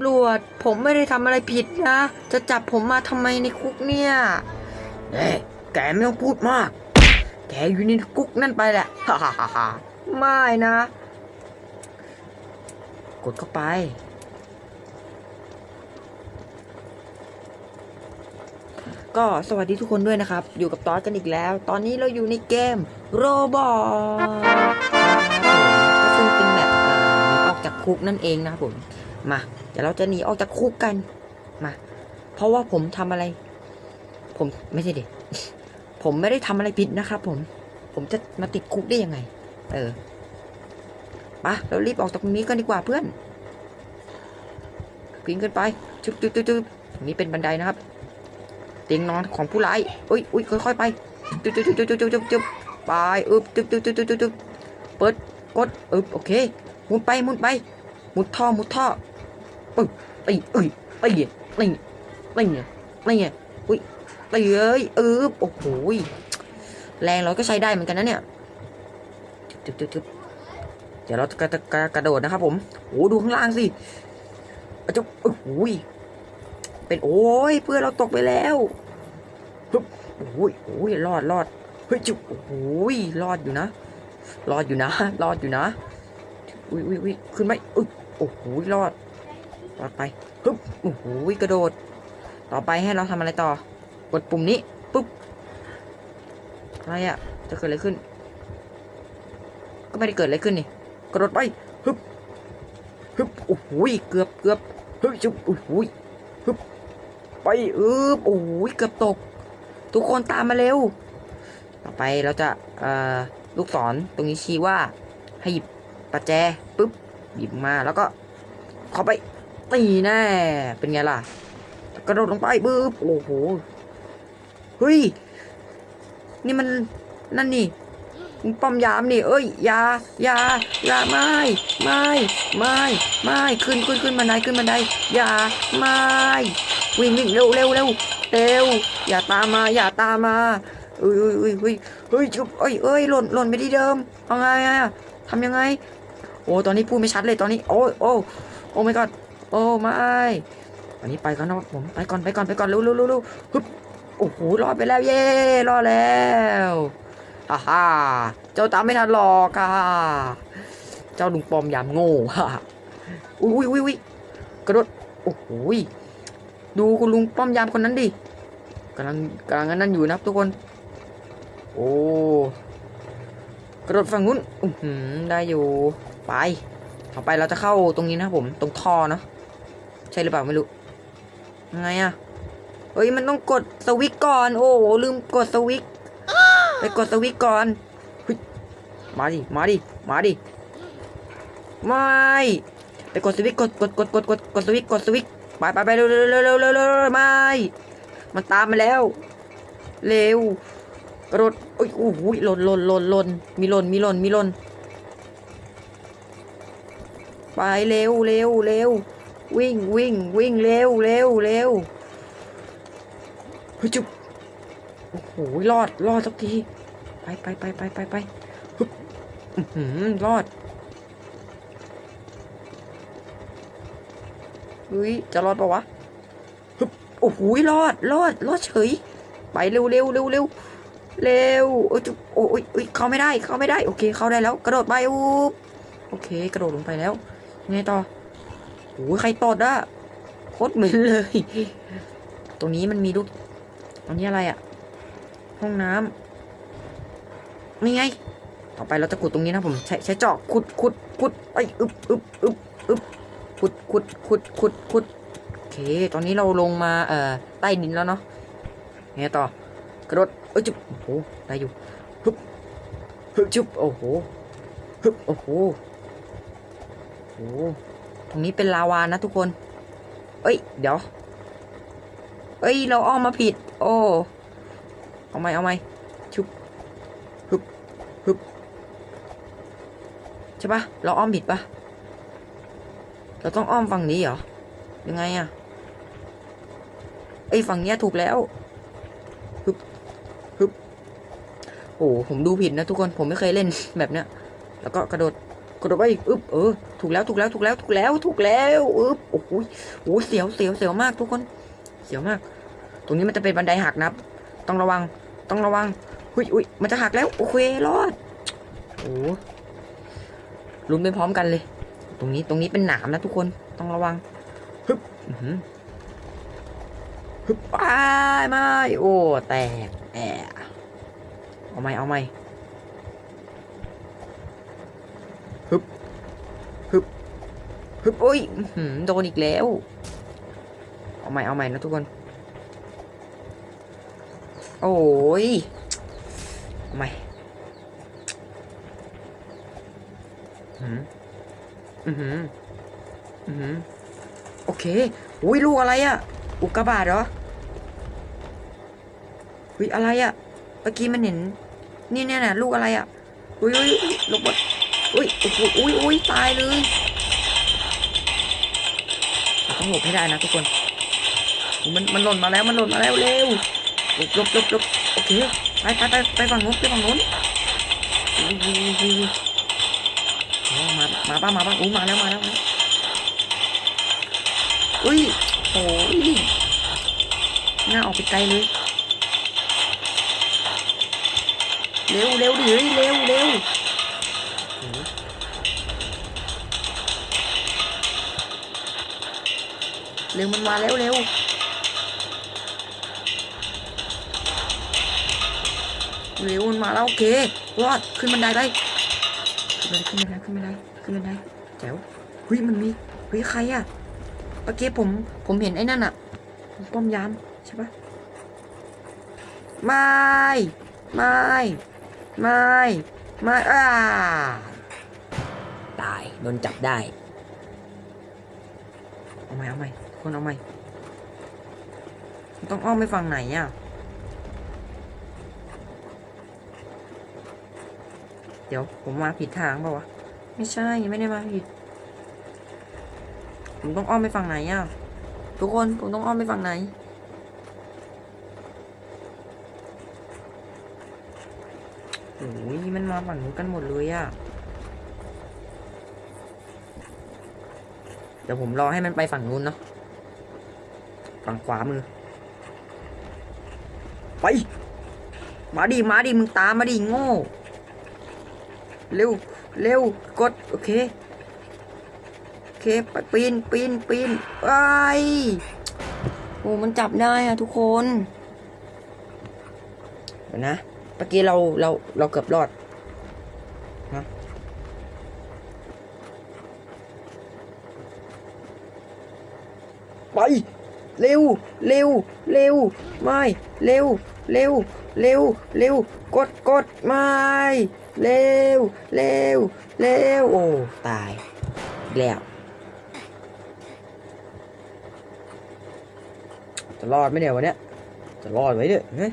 ำรวจ ผมไม่ได้ทำอะไรผิดนะ จะจับผมมาทำไมในคุกเนี่ยเอ้แกไม่ต้องพูดมาก แกอยู่ในคุกนั่นไปแหละฮ่าฮ่าฮ่าฮ่าไม่นะ กดเข้าไป ก็สวัสดีทุกคนด้วยนะครับ อยู่กับตอสกันอีกแล้ว ตอนนี้เราอยู่ในเกมโรบอทซึ่งเป็นแบบเอ่อหนีออกจากคุกนั่นเองนะครับผม มา เดี๋ยวเราจะหนีออกจากคุกกัน มา เพราะว่าผมทำอะไร ผมไม่ใช่เดิผมไม่ได้ทำอะไรผิดนะครับผม ผมจะมาติดคุกได้ยังไง เออไปะเรารีบออกจากตรงนี้กันดีกว่าเพื่อนปีนขึ้นไปจุ๊บจุ๊บจุ๊บจุ๊บนี้เป็นบันไดนะครับ เตียงนอนของผู้ร้ายอุ้ยอุ้ยค่อยๆไปจุ๊บจุ๊บจุ๊บจุ๊บจุ๊บจุ๊บจุ๊บไปอึบจุ๊บจุ๊บจุ๊บจุ๊บจุ๊บจุ๊บเปิดกดอึบโอเคหมุนไปหมุนไปหมุดท่อหมุดท่อ ปึ๊บตีเอ้ยตีนี่นี่นี่อุ้ยตีเอ้ยเอึบโอ้โหแรงเราก็ใช้ได้เหมือนกันนะเนี่ยจุ๊บจุ๊บจุ๊บเดี๋ยวเราจะกระกระกระโดดนะครับผมโอ้ดูข้างล่างสิอะจุ๊บโอ้โหเป็นโอ้ยเพื่อนเราตกไปแล้วฮึบโอ้ยโอ้ยรอดรอดเฮ้ยจุ๊บโอ้ยรอดอยู่นะ รอดอยู่นะ รอดอยู่นะอุ้ยอุ้ยอุ้ยขึ้นไหมอึ๊บโอ้โหรอด รอดไปฮึบโอ้โหกระโดด ต่อไปให้เราทำอะไรต่อ กดปุ่มนี้ปุ๊บอะไรอะจะเกิดอะไรขึ้น ก็ไม่ได้เกิดอะไรขึ้นนี่กระโดดไปฮึบฮึบโอ้โหเกือบเกือบฮ้ยจุ๊บโอ้โหไปอึบโอ้ยเกือบตก ทุกคนตามมาเร็ว ต่อไปเราจะเอ่อลูกศรตรงนี้ชี้ว่าให้หยิบประแจปุ๊บหยิบมาแล้วก็เข้าไป ตีแน่ เป็นไงล่ะ กระโดดลงไปปุ๊บโอ้โห เฮ้ย นี่มันนั่นนี่ป้อมยามนี่ เอ้ยอยาอยาอยาไม่ไม่ไม่ไม่ขึ้นขึ้นขึ้นบันไดขึ้นบันไดอย่าไม่วิ่งวิ่งเร็วเร็วเร็วเร็วอย่าตามมาอย่าตามมาเอ้ยเอ้ยเอ้ยเฮ้ยจุ๊บเอ้ยเอ้ยหล่นหล่นไปที่เดิมเอาไงอะทำยังไง โอ้ตอนนี้พูดไม่ชัดเลยตอนนี้ โอ้โอ้โอ้ไม่กอน โอ้ไม่ตอนนี้ไปก่อนนะผมไปก่อนไปก่อนไปก่อนเร็วเร็วเร็วเร็วฮึบโอ้โหรอดไปแล้วเย่รอดแล้วฮ่าฮ่าเจ้าตามไม่ทันหรอกค่ะเจ้าลุงปอมยามโง่ฮ่าอุ้ยอุ้ยอุ้ยกระโดดโอ้โหดูคุณลุงป้อมยามคนนั้นดิกำลังกำลังนั่นอยู่นะครับทุกคน โอ้กระโดดฝั่งนู้นอืได้อยู่ไป ต่อไปเราจะเข้าตรงนี้นะผม ตรงท่อเนาะ ใช่หรือเปล่าไม่รู้ยังไงอะเฮ้ยมันต้องกดสวิตก่อน โอ้ลืมกดสวิตไปกดสวิตก่อนมาดิมาดิมาดิไม่ไปกดสวิตกดกดกดกดกดกดสวิตกดสวิตไปไปไปเร็วเร็วเร็วเร็วเร็วเร็วเร็วไม่มันตามมาแล้ว เร็วกระโดดโอ้ยโอ้โหหล่นหล่นหล่นหล่นมีหล่นมีหล่นมีหล่นไปเร็วเร็วเร็ว วิ่งวิ่งวิ่งเร็วเร็วเร็วเฮ้ยจุ๊บโอ้โหรอดรอดสักที ไปไปไปไปไปไปฮึบหือรอดเฮ้ยจะรอดปะวะฮึบโอ้โหรอดรอดรอดเฉย ไปเร็วเร็วเร็วเร็วเร็วโอ้ยจุ๊บโอ้ยโอ้ยเข้าไม่ได้เข้าไม่ได้ โอเคเข้าได้แล้ว กระโดดไปอุ๊บโอเค กระโดดลงไปแล้วยังไงต่อ โอ้ยใครตดอะโคตรเหม็นเลย ตรงนี้มันมีลูกตรงนี้อะไรอะห้องน้ำนี่ไง ต่อไปเราจะขุดตรงนี้นะผมใช้ใช้จอบขุดขุดขุดไอ้ยอึบอึบอึบอึบขุดขุดขุดขุดขุดโอเค ตอนนี้เราลงมาเอ่อใต้ดินแล้วเนาะไงต่อกระโดดเอ้ยจุ๊บโอ้โหได้อยู่ฮึบฮึบจุ๊บโอ้โหฮึบโอ้โหโอ้โห ตรงนี้เป็นลาวานะทุกคน เอ้ย เดี๋ยว เอ้ย เราอ้อมมาผิด โอ้ เอาไหมเอาไหมชุบฮึบฮึบใช่ปะเราอ้อมผิดปะเราต้องอ้อมฝั่งนี้เหรอ ยังไงอะไอ้ยฝั่งเนี้ยถูกแล้วฮึบฮึบโอ้ ผมดูผิดนะทุกคน ผมไม่เคยเล่นแบบเนี้ย แล้วก็กระโดด กดเอาไปอึ๊บเออถูกแล้วถูกแล้วถูกแล้วถูกแล้วถูกแล้วอึ๊บโอ้โหโอ้โหเสียวเสียวเสียวมากทุกคนเสียวมาก ตรงนี้มันจะเป็นบันไดหักนะครับ ต้องระวังต้องระวังหุยอุ้ยมันจะหักแล้วโอเครอดโอ้หลุ้นไปพร้อมกันเลย ตรงนี้ตรงนี้เป็นหนามนะทุกคนต้องระวังฮึบอื้อหือฮึบอ้ายไม่โอ้แตกแอะเอาไหมเอาไหมฮึบฮึบ ฮึบโอ้ยโดนอีกแล้ว เอาใหม่เอาใหม่นะทุกคน โอ้ยเอาใหม่อือหืออือหืออือหือโอเคอุ้ยลูกอะไรอะอุกกาบาตเหรออุ้ยอะไรอะเมื่อกี้มันเห็น นี่เนี่ยนะลูกอะไรอะอุ้ยอุ้ยอุ้ยลบดอุ้ยอุ้ยอุ้ยตายเลย ต้องหลบให้ได้นะทุกคน มันมันหล่นมาแล้วมันหล่นมาแล้วเร็วหลบหลบหลบหลบโอเคไปไปไปไปฝั่งนู้นไปฝั่งนู้นมามาป้ามาป้าอุ้มาแล้วมาแล้วอุ้ยโอ้ยหน้าออกไปไกลเลยเร็วเร็วดิเฮ้ยเร็วเร็ว ร็วมันมาแล้วเร็วเร็วมันมาแล้วโอเครอดขึ้นบันไดได้ขึ้นบันไดขึ้นบันไดขึ้นบันไดขึ้นบันไดแจ๋วเฮ้ยมันมีเฮ้ยใครอะเมื่อกี้ผมผมเห็นไอ้นั่นอะป้อมยามใช่ปะไม่ไม่ไม่ไม่อ้าตายโดนจับได้ เอาไหมเอาไหม คนเอาไหมต้องอ้อมไปฝั่งไหนอะเดี๋ยวผมมาผิดทางเปล่าวะ ไม่ใช่ไม่ได้มาผิด ผมต้องอ้อมไปฝั่งไหนอะ ทุกคนผมต้องอ้อมไปฝั่งไหน โอ้ยมันมาฝั่งนู้นกันหมดเลยอะ เดี๋ยวผมรอให้มันไปฝั่งนู้นเนาะ ฝั่งขวามือ ไป มาดิ มาดิ มึงตามมาดิ โง่ เร็ว เร็ว กด โอเค โอเคไปปีน ปีน ปีนไปโอ้มันจับได้อะทุกคนเดี๋ยวนะเมื่อกี้เรา เรา เราเกือบรอดนะไป เร็ว เร็ว เร็ว ไม่ เร็ว เร็ว เร็ว เร็ว กด กด ไม่ เร็ว เร็ว เร็ว โอ้ ตาย แล้ว จะรอดไหมเนี่ยวะเนี้ย จะรอดไหมเนี่ยเฮ้ย